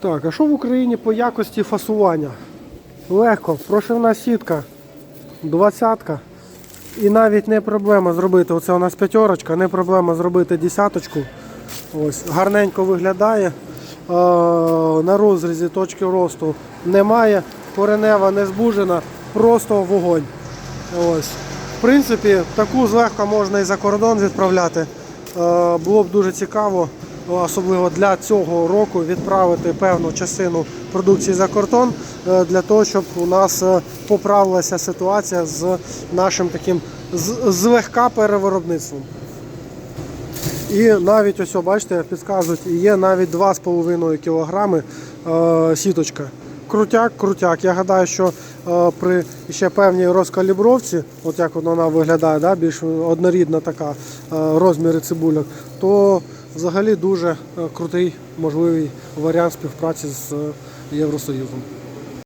Так, а що в Україні по якості фасування? Легко, прошивна сітка, двадцятка. І навіть не проблема зробити. Оце у нас п'ятерочка, не проблема зробити десяточку. Ось, гарненько виглядає. На розрізі точки росту немає. Коренева не збужена, просто вогонь. Ось. В принципі, таку злегка можна і за кордон відправляти. Було б дуже цікаво, особливо для цього року, відправити певну частину продукції за кордон е, для того, щоб у нас е, поправилася ситуація з нашим таким злегка перевиробництвом. І навіть ось, бачите, підказують, є навіть 2,5 кг е, сіточка. Крутяк, крутяк. Я гадаю, що при ще певній розкалібровці, от як вона виглядає, да, більш однорідна така розміри цибульок, то взагалі дуже е, крутий можливий варіант співпраці з е, Євросоюзом.